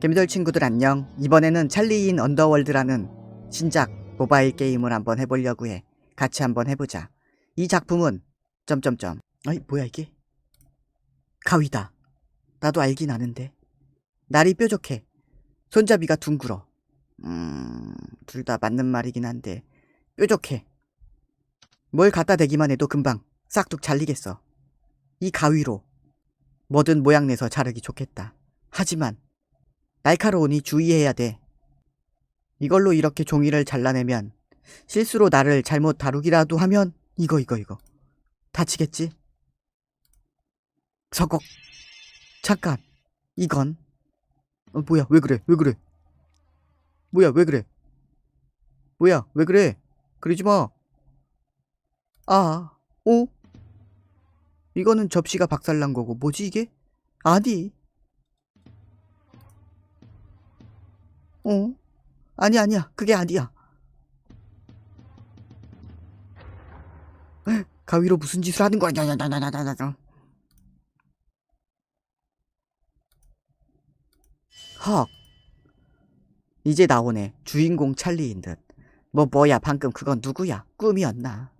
개미들 친구들 안녕. 이번에는 찰리인 언더월드라는 신작 모바일 게임을 한번 해보려고 해. 같이 한번 해보자. 이 작품은 점점점. 아이 뭐야 이게? 가위다. 나도 알긴 아는데. 날이 뾰족해. 손잡이가 둥글어. 음, 둘 다 맞는 말이긴 한데 뾰족해. 뭘 갖다 대기만 해도 금방 싹둑 잘리겠어. 이 가위로 뭐든 모양 내서 자르기 좋겠다. 하지만 날카로우니 주의해야 돼. 이걸로 이렇게 종이를 잘라내면 실수로 나를 잘못 다루기라도 하면 이거 이거 이거. 다치겠지? 서걱 잠깐. 이건. 어, 뭐야? 왜 그래? 왜 그래? 뭐야? 왜 그래? 뭐야? 왜 그래? 그러지 마. 아, 어? 이거는 접시가 박살난 거고 뭐지 이게? 아니 어? 아니 아니야. 그게 아니야. 에, 가위로 무슨 짓을 하는 거야? 야야야야야야야 헉. 이제 나오네. 주인공 찰리인 듯 뭐 뭐야 방금 그건 누구야? 꿈이었나?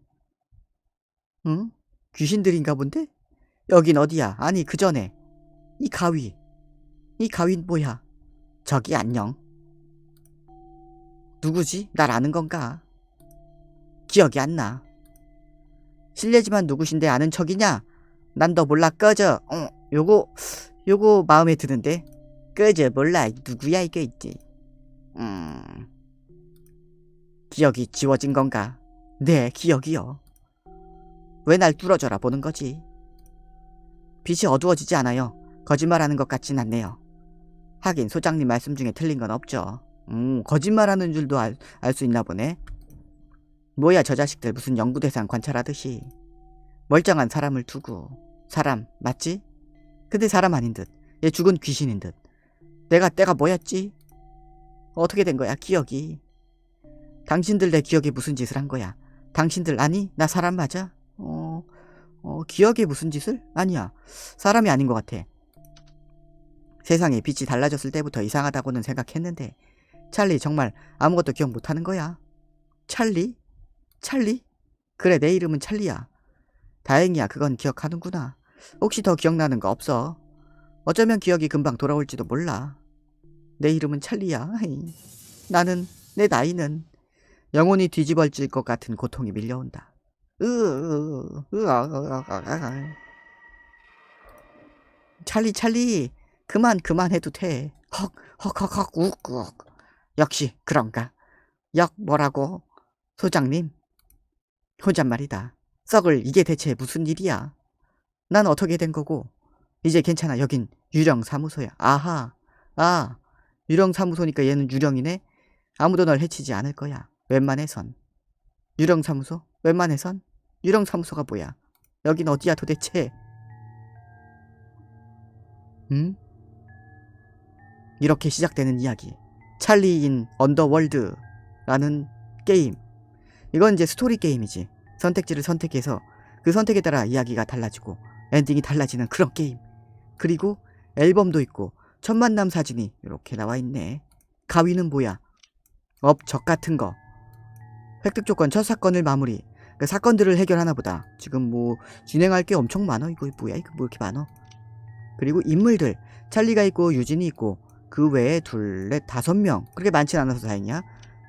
응? 귀신들인가 본데? 여긴 어디야? 아니 그 전에. 이 가위. 이 가위는 뭐야? 저기 안녕 누구지? 날 아는 건가? 기억이 안 나. 실례지만 누구신데 아는 척이냐? 난 너 몰라 꺼져. 어, 요거 요거 마음에 드는데. 꺼져 몰라 누구야 이게 있지. 음. 기억이 지워진 건가? 네, 기억이요. 왜 날 뚫어져라 보는 거지? 빛이 어두워지지 않아요. 거짓말하는 것 같진 않네요. 하긴 소장님 말씀 중에 틀린 건 없죠. 음, 거짓말하는 줄도 알 수 있나 보네. 뭐야 저 자식들 무슨 연구대상 관찰하듯이 멀쩡한 사람을 두고 사람 맞지? 근데 사람 아닌 듯. 얘 죽은 귀신인 듯. 내가 때가 뭐였지? 어떻게 된 거야 기억이? 당신들 내 기억에 무슨 짓을 한 거야? 당신들 아니? 나 사람 맞아? 어, 어 기억에 무슨 짓을? 아니야. 사람이 아닌 것 같아. 세상에 빛이 달라졌을 때부터 이상하다고는 생각했는데 찰리 정말 아무것도 기억 못하는 거야. 찰리? 찰리? 그래 내 이름은 찰리야. 다행이야 그건 기억하는구나. 혹시 더 기억나는 거 없어? 어쩌면 기억이 금방 돌아올지도 몰라. 내 이름은 찰리야. 나는 내 나이는 영혼이 뒤집어질 것 같은 고통이 밀려온다. 으, 찰리 찰리 그만 그만 해도 돼. 헉 헉 헉헉 욱욱. 역시 그런가? 역 뭐라고? 소장님? 혼잣말이다. 썩을 이게 대체 무슨 일이야? 난 어떻게 된 거고? 이제 괜찮아. 여긴 유령 사무소야. 아하. 아. 유령 사무소니까 얘는 유령이네. 아무도 널 해치지 않을 거야. 웬만해선. 유령 사무소? 웬만해선? 유령 사무소가 뭐야? 여긴 어디야 도대체? 응? 이렇게 시작되는 이야기. 찰리인 언더월드라는 게임. 이건 이제 스토리 게임이지. 선택지를 선택해서 그 선택에 따라 이야기가 달라지고 엔딩이 달라지는 그런 게임. 그리고 앨범도 있고 첫 만남 사진이 이렇게 나와 있네. 가위는 뭐야? 업적 같은 거. 획득 조건 첫 사건을 마무리. 그 사건들을 해결하나 보다. 지금 뭐 진행할 게 엄청 많아. 이거 뭐야? 이거 뭐 이렇게 많어? 그리고 인물들. 찰리가 있고 유진이 있고 그 외에 둘, 넷, 다섯 명. 그렇게 많진 않아서 다행이야.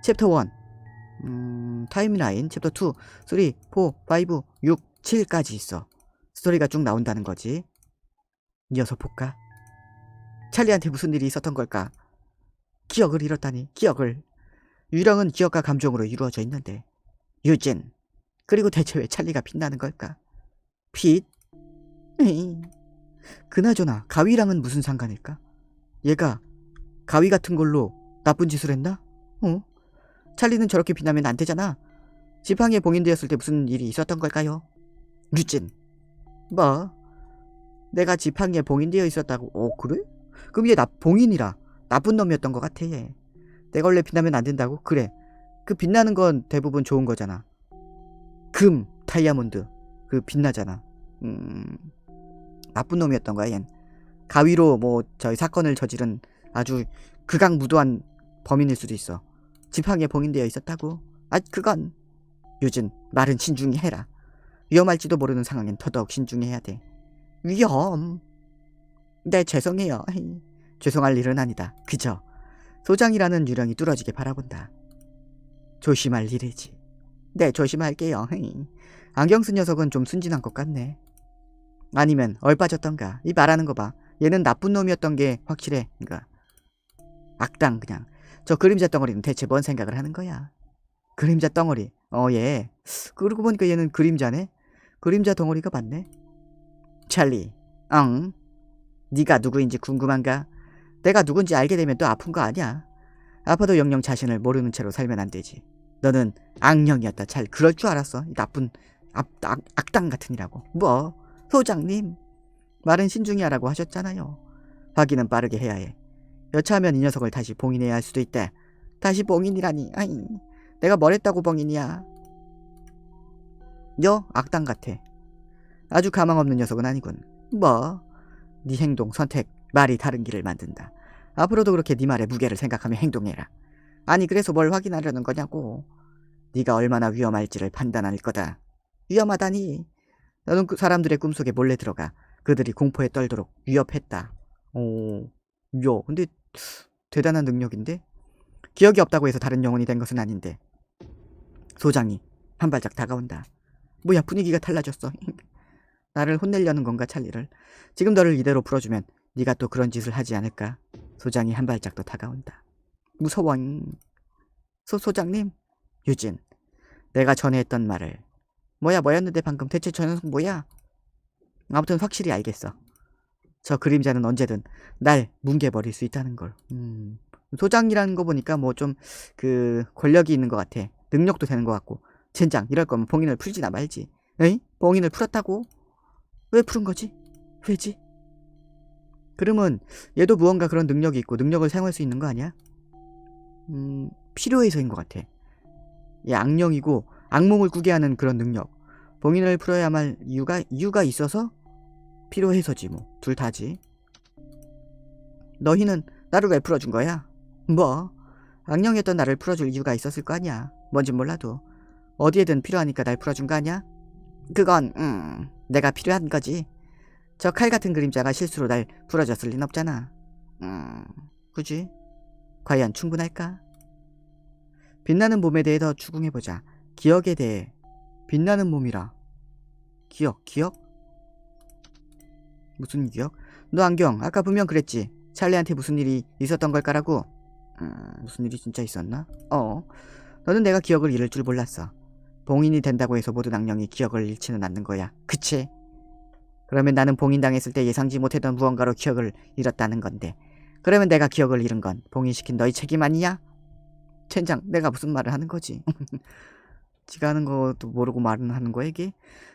챕터 1. 음, 타임라인. 챕터 2, 3, 4, 5, 6, 7까지 있어. 스토리가 쭉 나온다는 거지. 이어서 볼까? 찰리한테 무슨 일이 있었던 걸까? 기억을 잃었다니, 기억을. 유령은 기억과 감정으로 이루어져 있는데. 유진. 그리고 대체 왜 찰리가 빛나는 걸까? 빛? 에이. 그나저나 가위랑은 무슨 상관일까? 얘가 가위 같은 걸로 나쁜 짓을 했나? 어? 찰리는 저렇게 빛나면 안 되잖아. 지팡이에 봉인되었을 때 무슨 일이 있었던 걸까요? 유진. 뭐? 내가 지팡이에 봉인되어 있었다고? 어 그래? 그럼 얘 나 봉인이라 나쁜 놈이었던 것 같아 얘. 내가 원래 빛나면 안 된다고? 그래. 그 빛나는 건 대부분 좋은 거잖아. 금, 다이아몬드. 그 빛나잖아. 음. 나쁜 놈이었던 거야 얜. 가위로 뭐 저희 사건을 저지른 아주 극악무도한 범인일 수도 있어. 지팡이에 봉인되어 있었다고? 아, 그건 유진 말은 신중히 해라. 위험할지도 모르는 상황엔 더더욱 신중해야 돼. 위험. 네, 죄송해요. 죄송할 일은 아니다. 그저 소장이라는 유령이 뚫어지게 바라본다. 조심할 일이지. 네, 조심할게요. 안경 쓴 녀석은 좀 순진한 것 같네. 아니면 얼빠졌던가. 이 말하는 거 봐. 얘는 나쁜 놈이었던 게 확실해. 그러니까 악당 그냥. 저 그림자 덩어리는 대체 뭔 생각을 하는 거야? 그림자 덩어리. 어, 얘. 그러고 보니까 얘는 그림자네. 그림자 덩어리가 맞네. 찰리. 응. 네가 누구인지 궁금한가? 내가 누군지 알게 되면 또 아픈 거 아니야. 아파도 영영 자신을 모르는 채로 살면 안 되지. 너는 악령이었다. 잘 그럴 줄 알았어. 이 나쁜 악, 악, 악당 같으니라고. 뭐? 소장님. 말은 신중히 하라고 하셨잖아요. 확인은 빠르게 해야 해. 여차하면 이 녀석을 다시 봉인해야 할 수도 있대. 다시 봉인이라니. 아이. 내가 뭘 했다고 봉인이야. 여 악당 같아. 아주 가망 없는 녀석은 아니군. 뭐? 네 행동, 선택, 말이 다른 길을 만든다. 앞으로도 그렇게 네 말의 무게를 생각하며 행동해라. 아니 그래서 뭘 확인하려는 거냐고. 네가 얼마나 위험할지를 판단할 거다. 위험하다니. 너는 그 사람들의 꿈속에 몰래 들어가 그들이 공포에 떨도록 위협했다. 오, 야, 근데 대단한 능력인데? 기억이 없다고 해서 다른 영혼이 된 것은 아닌데. 소장이 한 발짝 다가온다. 뭐야 분위기가 달라졌어. 나를 혼내려는 건가 찰리를. 지금 너를 이대로 풀어주면 네가 또 그런 짓을 하지 않을까? 소장이 한 발짝 더 다가온다. 무서워. 소 소장님, 유진, 내가 전에 했던 말을 뭐야 뭐였는데 방금 대체 저 녀석 뭐야? 아무튼 확실히 알겠어. 저 그림자는 언제든 날 뭉개버릴 수 있다는 걸. 음, 소장이라는 거 보니까 뭐 좀 그 권력이 있는 것 같아. 능력도 되는 것 같고. 젠장 이럴 거면 봉인을 풀지나 말지. 에이? 봉인을 풀었다고? 왜 푸른 거지? 왜지? 그러면 얘도 무언가 그런 능력이 있고 능력을 사용할 수 있는 거 아니야? 음, 필요해서인 것 같아. 얘 악령이고 악몽을 꾸게 하는 그런 능력. 봉인을 풀어야만 할 이유가 이유가 있어서 필요해서지 뭐. 둘 다지. 너희는 나를 왜 풀어준 거야? 뭐? 악령이었던 나를 풀어줄 이유가 있었을 거 아니야. 뭔진 몰라도 어디에든 필요하니까 날 풀어준 거 아니야? 그건 음 내가 필요한 거지. 저 칼 같은 그림자가 실수로 날 풀어줬을 리는 없잖아. 음 그지? 과연 충분할까? 빛나는 몸에 대해 더 추궁해보자. 기억에 대해 빛나는 몸이라. 기억, 기억? 무슨 기억? 너 안경, 아까 분명 그랬지. 찰리한테 무슨 일이 있었던 걸까라고. 음, 무슨 일이 진짜 있었나? 어. 너는 내가 기억을 잃을 줄 몰랐어. 봉인이 된다고 해서 모든 악령이 기억을 잃지는 않는 거야. 그치? 그러면 나는 봉인당했을 때 예상지 못했던 무언가로 기억을 잃었다는 건데. 그러면 내가 기억을 잃은 건 봉인시킨 너희 책임 아니야? 젠장, 내가 무슨 말을 하는 거지? 지가 하는 것도 모르고 말은 하는 거야 이게?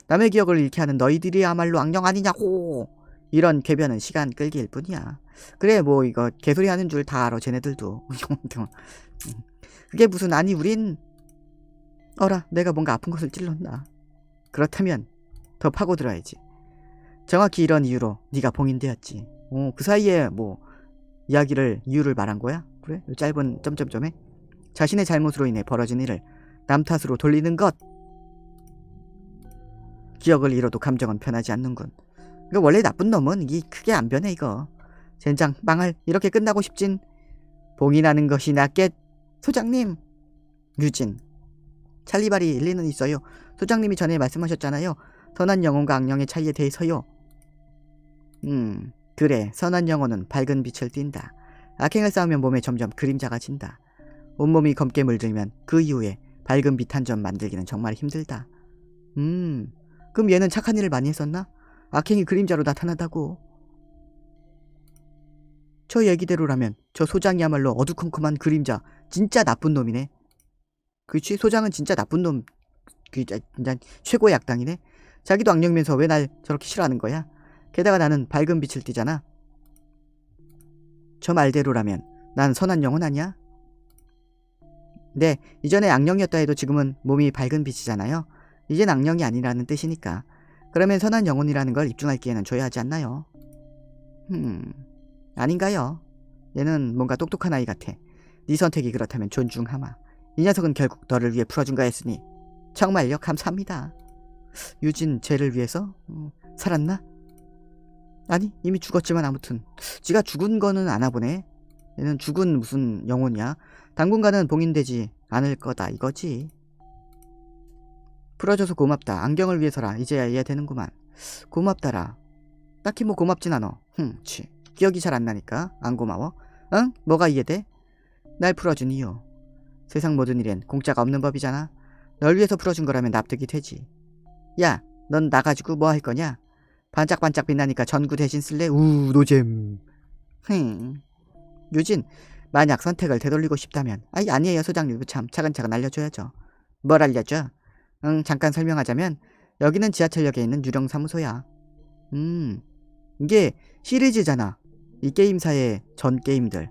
남의 기억을 잃게 하는 너희들이야말로 악령 아니냐고! 이런 궤변은 시간 끌기일 뿐이야. 그래 뭐 이거 개소리 하는 줄 다 알아 쟤네들도. 그게 무슨 아니 우린 어라 내가 뭔가 아픈 것을 찔렀나. 그렇다면 더 파고들어야지. 정확히 이런 이유로 네가 봉인되었지. 어, 그 사이에 뭐 이야기를 이유를 말한 거야? 그래? 요 짧은 점점점에 자신의 잘못으로 인해 벌어진 일을 남 탓으로 돌리는 것. 기억을 잃어도 감정은 변하지 않는군. 이거 원래 나쁜 놈은 이게 크게 안 변해 이거. 젠장 망할 이렇게 끝나고 싶진. 봉인하는 것이 낫겠. 소장님. 유진. 찰리발이 일리는 있어요. 소장님이 전에 말씀하셨잖아요. 선한 영혼과 악령의 차이에 대해서요. 음, 그래. 선한 영혼은 밝은 빛을 띈다. 악행을 쌓으면 몸에 점점 그림자가 진다. 온몸이 검게 물들면 그 이후에 밝은 빛 한 점 만들기는 정말 힘들다. 음, 그럼 얘는 착한 일을 많이 했었나? 악행이 그림자로 나타나다고. 저 얘기대로라면 저 소장이야말로 어두컴컴한 그림자, 진짜 나쁜 놈이네. 그치, 소장은 진짜 나쁜 놈, 그, 진짜 최고의 악당이네. 자기도 악령이면서 왜 날 저렇게 싫어하는 거야? 게다가 나는 밝은 빛을 띠잖아. 저 말대로라면 난 선한 영혼 아니야? 네, 이전에 악령이었다 해도 지금은 몸이 밝은 빛이잖아요. 이젠 악령이 아니라는 뜻이니까. 그러면 선한 영혼이라는 걸 입증할 기회는 줘야 하지 않나요? 음, 아닌가요? 얘는 뭔가 똑똑한 아이 같아. 네 선택이 그렇다면 존중하마. 이 녀석은 결국 너를 위해 풀어준 거였으니 정말요 감사합니다. 유진 쟤를 위해서 어, 살았나? 아니 이미 죽었지만 아무튼 지가 죽은 거는 아나 보네. 얘는 죽은 무슨 영혼이야? 당분간은 봉인되지 않을 거다 이거지. 풀어줘서 고맙다. 안경을 위해서라. 이제야 이해되는구만. 고맙다라. 딱히 뭐 고맙진 않어. 흠, 치. 기억이 잘 안 나니까 안 고마워. 응? 뭐가 이해돼? 날 풀어준 이유. 세상 모든 일엔 공짜가 없는 법이잖아. 널 위해서 풀어준 거라면 납득이 되지. 야, 넌 나가지고 뭐 할 거냐? 반짝반짝 빛나니까 전구 대신 쓸래? 우, 노잼. 흥. 유진, 만약 선택을 되돌리고 싶다면, 아이, 아니에요, 소장님. 참, 차근차근 알려줘야죠. 뭘 알려줘? 응, 잠깐 설명하자면, 여기는 지하철역에 있는 유령 사무소야. 음, 이게 시리즈잖아. 이 게임사의 전 게임들.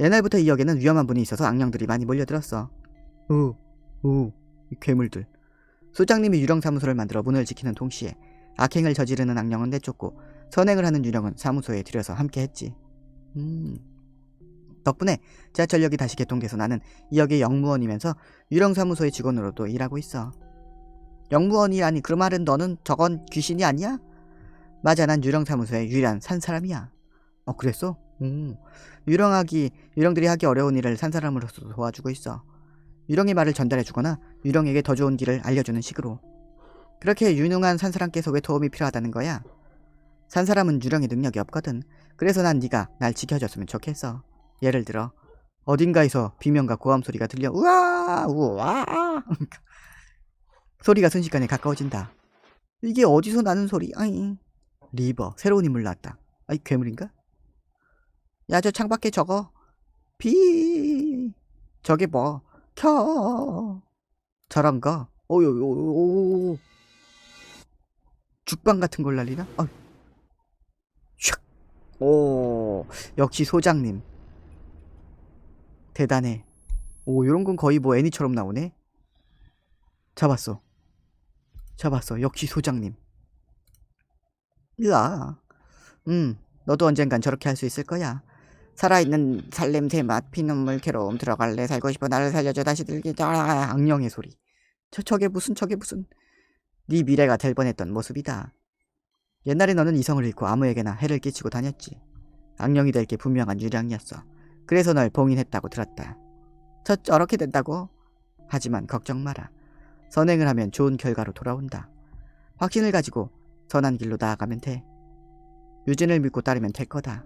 옛날부터 이 역에는 위험한 분이 있어서 악령들이 많이 몰려들었어. 오, 오, 이 괴물들. 소장님이 유령 사무소를 만들어 문을 지키는 동시에 악행을 저지르는 악령은 내쫓고 선행을 하는 유령은 사무소에 들여서 함께 했지. 음. 덕분에 지하철역이 다시 개통돼서 나는 이 역의 영무원이면서 유령 사무소의 직원으로도 일하고 있어. 영무원이라니 그 말은 너는 저건 귀신이 아니야? 맞아, 난 유령 사무소의 유일한 산 사람이야. 어, 그랬어? 음. 유령하기, 유령들이 하기 어려운 일을 산 사람으로서 도와주고 있어. 유령의 말을 전달해주거나 유령에게 더 좋은 길을 알려주는 식으로. 그렇게 유능한 산 사람께서 왜 도움이 필요하다는 거야? 산 사람은 유령의 능력이 없거든. 그래서 난 네가 날 지켜줬으면 좋겠어. 예를 들어 어딘가에서 비명과 고함 소리가 들려 우와 우와 소리가 순식간에 가까워진다. 이게 어디서 나는 소리? 아이 리버 새로운 인물 나왔다. 아이 괴물인가? 야 저 창밖에 저거 비 저게 뭐 켜 저런 거 오요요요 죽방 같은 걸 날리나? 어. 슉. 오 역시 소장님 대단해. 오 요런 건 거의 뭐 애니처럼 나오네. 잡았어. 잡았어. 역시 소장님. 으아. 음 너도 언젠간 저렇게 할 수 있을 거야. 살아있는 살냄새 맛 피눈물 괴로움 들어갈래. 살고 싶어 나를 살려줘. 다시 들게 아 악령의 소리. 저 저게 무슨 저게 무슨. 네 미래가 될 뻔했던 모습이다. 옛날에 너는 이성을 잃고 아무에게나 해를 끼치고 다녔지. 악령이 될 게 분명한 유량이었어 그래서 널 봉인했다고 들었다 저 저렇게 된다고 하지만 걱정 마라 선행을 하면 좋은 결과로 돌아온다 확신을 가지고 선한 길로 나아가면 돼 유진을 믿고 따르면 될 거다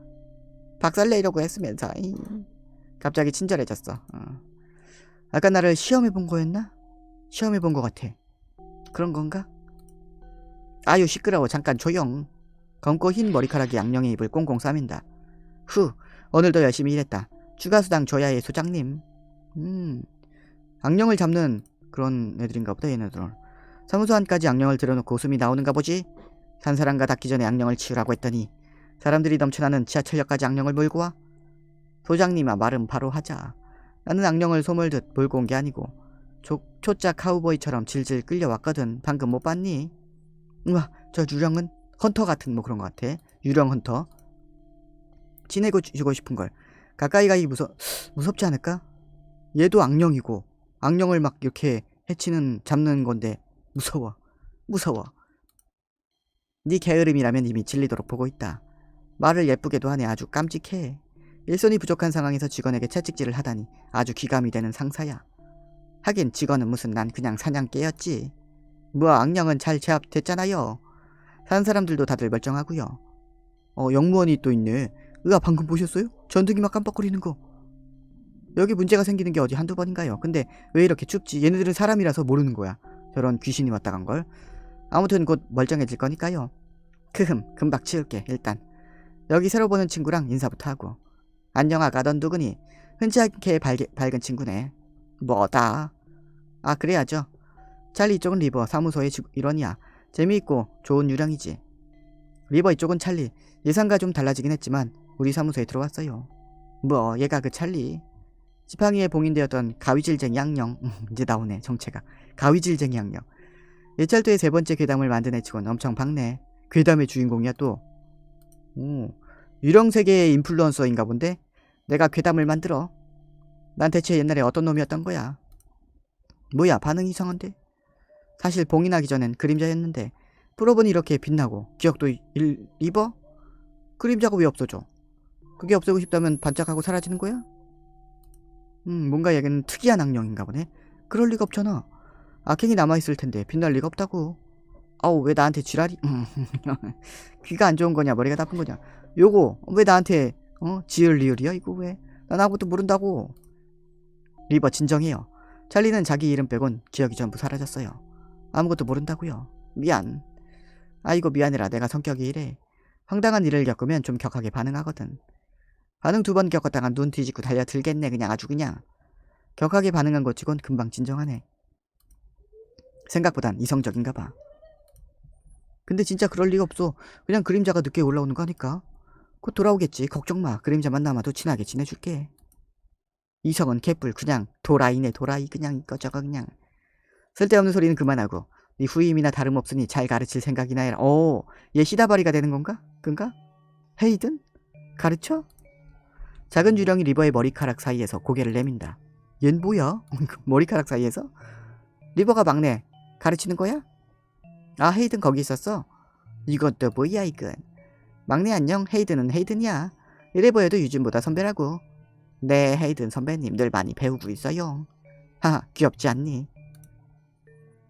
박살내려고 했으면서 이. 갑자기 친절해졌어. 어. 아까 나를 시험해 본 거였나? 시험해 본것 같아. 그런 건가? 아유 시끄러워 잠깐 조용. 검고 흰 머리카락이 양령의 입을 꽁꽁 싸맨다. 후 오늘도 열심히 일했다. 추가 수당 줘야 해 소장님. 음 악령을 잡는 그런 애들인가 보다 얘네들은. 사무소 안까지 악령을 들여놓고 웃음이 나오는가 보지? 산 사람과 닿기 전에 악령을 치우라고 했더니 사람들이 넘쳐나는 지하철역까지 악령을 몰고 와? 소장님아 말은 바로 하자. 나는 악령을 소몰듯 몰고 온 게 아니고 조, 초짜 카우보이처럼 질질 끌려왔거든. 방금 못 봤니? 우와 저 유령은 헌터 같은 뭐 그런 것 같아. 유령 헌터. 지내고 주고 싶은 걸 가까이 가기 무서 무섭지 않을까? 얘도 악령이고 악령을 막 이렇게 해치는 잡는 건데 무서워 무서워. 네 게으름이라면 이미 질리도록 보고 있다. 말을 예쁘게도 하네 아주 깜찍해. 일손이 부족한 상황에서 직원에게 채찍질을 하다니 아주 귀감이 되는 상사야. 하긴 직원은 무슨 난 그냥 사냥개였지. 뭐 악령은 잘 제압됐잖아요. 산 사람들도 다들 멀쩡하고요. 어 영무원이 또 있네. 으아 방금 보셨어요? 전등이 막 깜빡거리는 거. 여기 문제가 생기는 게 어디 한두 번인가요? 근데 왜 이렇게 춥지? 얘네들은 사람이라서 모르는 거야. 저런 귀신이 왔다 간 걸. 아무튼 곧 멀쩡해질 거니까요. 크흠 금방 치울게 일단. 여기 새로 보는 친구랑 인사부터 하고 안녕 아가던 누구니 흔치 않게 밝게, 밝은 친구네 뭐다 아 그래야죠 찰리 이쪽은 리버 사무소의 직- 일원이야 재미있고 좋은 유령이지 리버 이쪽은 찰리 예상과 좀 달라지긴 했지만 우리 사무소에 들어왔어요 뭐 얘가 그 찰리 지팡이에 봉인되었던 가위질쟁이 악령 이제 나오네 정체가 가위질쟁이 악령 예찰도의 세 번째 괴담을 만든 애치곤 엄청 박네 괴담의 주인공이야 또 오, 유령 세계의 인플루언서인가 본데 내가 괴담을 만들어. 난 대체 옛날에 어떤 놈이었던 거야? 뭐야, 반응 이상한데? 사실 봉이 나기 전엔 그림자였는데 풀어보니 이렇게 빛나고 기억도 일, 입어? 그림자가 왜 없어져? 그게 없애고 싶다면 반짝하고 사라지는 거야? 음, 뭔가 얘는 특이한 악령인가 보네. 그럴 리가 없잖아. 악행이 남아있을 텐데 빛날 리가 없다고. 아우, 왜 나한테? 음, 귀가 안 좋은 거냐, 머리가 나쁜 거냐. 요거, 왜 나한테, 어, 지을 리을이야? 이거 왜? 난 아무것도 모른다고. 리버, 진정해요. 찰리는 자기 이름 빼곤 기억이 전부 사라졌어요. 아무것도 모른다고요. 미안. 아이고 미안해라. 내가 성격이 이래. 황당한 일을 겪으면 좀 격하게 반응하거든. 반응 두 번 겪었다가 눈 뒤집고 달려들겠네. 그냥 아주 그냥. 격하게 반응한 것 치곤 금방 진정하네. 생각보단 이성적인가 봐. 근데 진짜 그럴 리가 없어. 그냥 그림자가 늦게 올라오는 거니까. 곧 돌아오겠지. 걱정 마. 그림자만 남아도 친하게 지내줄게. 이성은 개뿔 그냥 도라이네 도라이 그냥 이거 저거 그냥 쓸데없는 소리는 그만하고 네 후임이나 다름없으니 잘 가르칠 생각이나 해라 오 얘 시다바리가 되는 건가? 그건가? 헤이든? 가르쳐? 작은 유령이 리버의 머리카락 사이에서 고개를 내민다 얜 뭐야? 머리카락 사이에서? 리버가 막내 가르치는 거야? 아 헤이든 거기 있었어? 이것도 뭐야 이건 막내 안녕 헤이든은 헤이든이야 이래 보여도 유진보다 선배라고 네, 헤이든 선배님 늘 많이 배우고 있어요. 하하, 귀엽지 않니?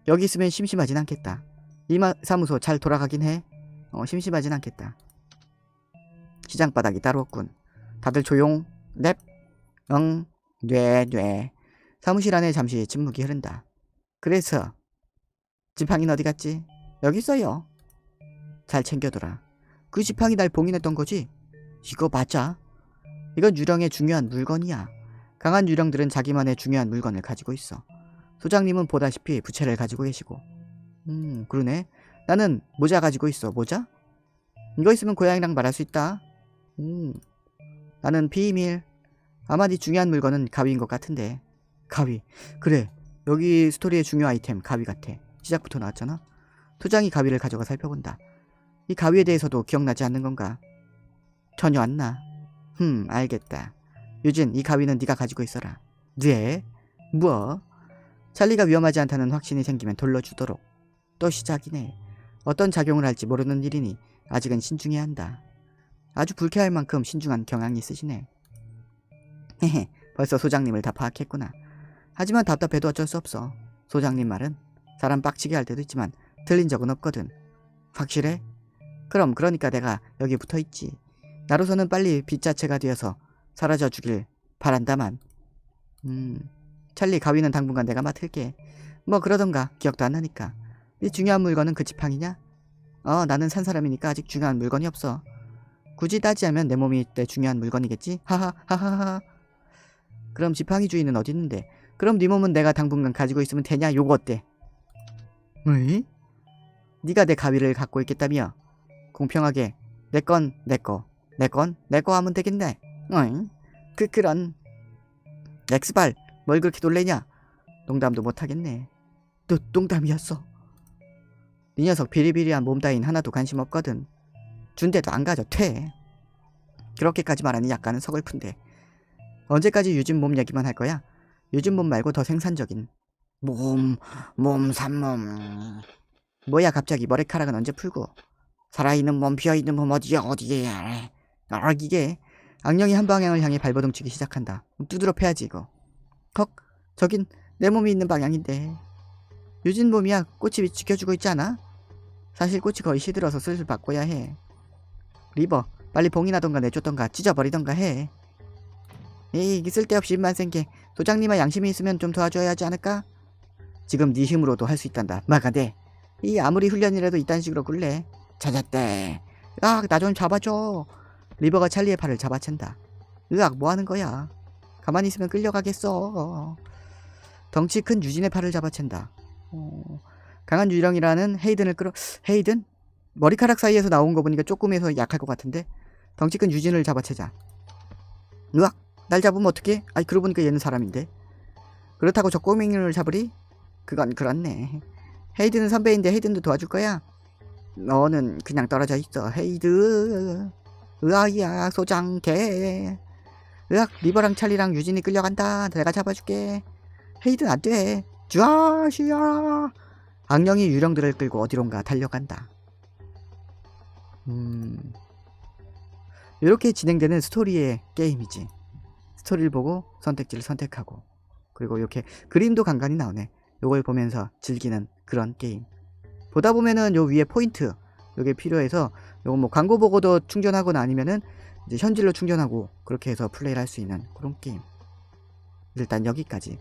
여기 있으면 심심하진 않겠다. 이마 사무소 잘 돌아가긴 해. 어, 심심하진 않겠다. 시장 바닥이 따로 없군. 다들 조용. 넵. 응. 뇌, 뇌. 사무실 안에 잠시 침묵이 흐른다. 그래서 지팡이는 어디 갔지? 여기 있어요. 잘 챙겨둬라. 그 지팡이 날 봉인했던 거지? 이거 맞아? 이건 유령의 중요한 물건이야. 강한 유령들은 자기만의 중요한 물건을 가지고 있어. 소장님은 보다시피 부채를 가지고 계시고. 음, 그러네. 나는 모자 가지고 있어. 모자? 이거 있으면 고양이랑 말할 수 있다. 음, 나는 비밀. 아마 네 중요한 물건은 가위인 것 같은데. 가위. 그래. 여기 스토리의 중요 아이템 가위 같아. 시작부터 나왔잖아. 소장이 가위를 가져가 살펴본다. 이 가위에 대해서도 기억나지 않는 건가? 전혀 안 나. 흠, 알겠다. 유진, 이 가위는 네가 가지고 있어라. 네? 뭐? 찰리가 위험하지 않다는 확신이 생기면 돌려주도록. 또 시작이네. 어떤 작용을 할지 모르는 일이니 아직은 신중해야 한다. 아주 불쾌할 만큼 신중한 경향이 있으시네. 헤헤, 벌써 소장님을 다 파악했구나. 하지만 답답해도 어쩔 수 없어. 소장님 말은 사람 빡치게 할 때도 있지만 틀린 적은 없거든. 확실해? 그럼 그러니까 내가 여기 붙어 있지. 나로서는 빨리 빛 자체가 되어서 사라져 주길 바란다만. 음, 찰리 가위는 당분간 내가 맡을게. 뭐 그러던가 기억도 안 나니까. 네 중요한 물건은 그 지팡이냐? 어, 나는 산 사람이니까 아직 중요한 물건이 없어. 굳이 따지자면 내 몸이 내 중요한 물건이겠지? 하하 하하하. 그럼 지팡이 주인은 어디 있는데? 그럼 네 몸은 내가 당분간 가지고 있으면 되냐? 요거 어때? 왜? 네가 내 가위를 갖고 있겠다며? 공평하게 내 건 내 거, 내 건 내 거 하면 되겠네. 응? 그 그런 엑스발 뭘 그렇게 놀래냐? 농담도 못하겠네. 또 농담이었어. 네 녀석 비리비리한 몸 따윈 하나도 관심 없거든. 준대도 안 가져 퇴. 그렇게까지 말하니 약간은 서글픈데 언제까지 유진 몸 얘기만 할 거야? 유진 몸 말고 더 생산적인 몸, 몸 산몸. 뭐야 갑자기 머리카락은 언제 풀고 살아있는 몸, 비어있는 몸 어디야 어디에 아 이게 악령이 한 방향을 향해 발버둥치기 시작한다. 두드러 패야지 이거. 헉, 저긴 내 몸이 있는 방향인데. 유진 몸이야 꽃이 지켜주고 있지 않아? 사실 꽃이 거의 시들어서 슬슬 바꿔야 해. 리버, 빨리 봉인하던가 내쫓던가 찢어버리던가 해. 에이, 쓸데없이 입만 생게. 소장님의 양심이 있으면 좀 도와줘야 하지 않을까? 지금 네 힘으로도 할 수 있단다. 막아대. 이 아무리 훈련이라도 이딴 식으로 굴래. 찾았대. 아, 나좀 잡아줘. 리버가 찰리의 팔을 잡아챈다. 으악, 뭐 하는 거야? 가만히 있으면 끌려가겠어. 덩치 큰 유진의 팔을 잡아챈다. 어, 강한 유령이라는 헤이든을 끌어, 헤이든? 머리카락 사이에서 나온 거 보니까 조금해서 약할 것 같은데? 덩치 큰 유진을 잡아채자. 으악, 날 잡으면 어떡해? 아이, 그러고 보니까 얘는 사람인데. 그렇다고 저 꼬맹이를 잡으리? 그건 그렇네. 헤이든은 선배인데 헤이든도 도와줄 거야? 너는 그냥 떨어져 있어, 헤이드. 으아야, 소장 개. 으악 리버랑 찰리랑 유진이 끌려간다 내가 잡아줄게 헤이든 안돼 쥐아쉬야 악령이 유령들을 끌고 어디론가 달려간다 음. 이렇게 진행되는 스토리의 게임이지. 스토리를 보고 선택지를 선택하고 그리고 이렇게 그림도 간간히 나오네. 요걸 보면서 즐기는 그런 게임. 보다 보면은 요 위에 포인트 요게 필요해서 요거 뭐 광고 보고도 충전하거나 아니면은 이제 현질로 충전하고 그렇게 해서 플레이를 할 수 있는 그런 게임. 일단 여기까지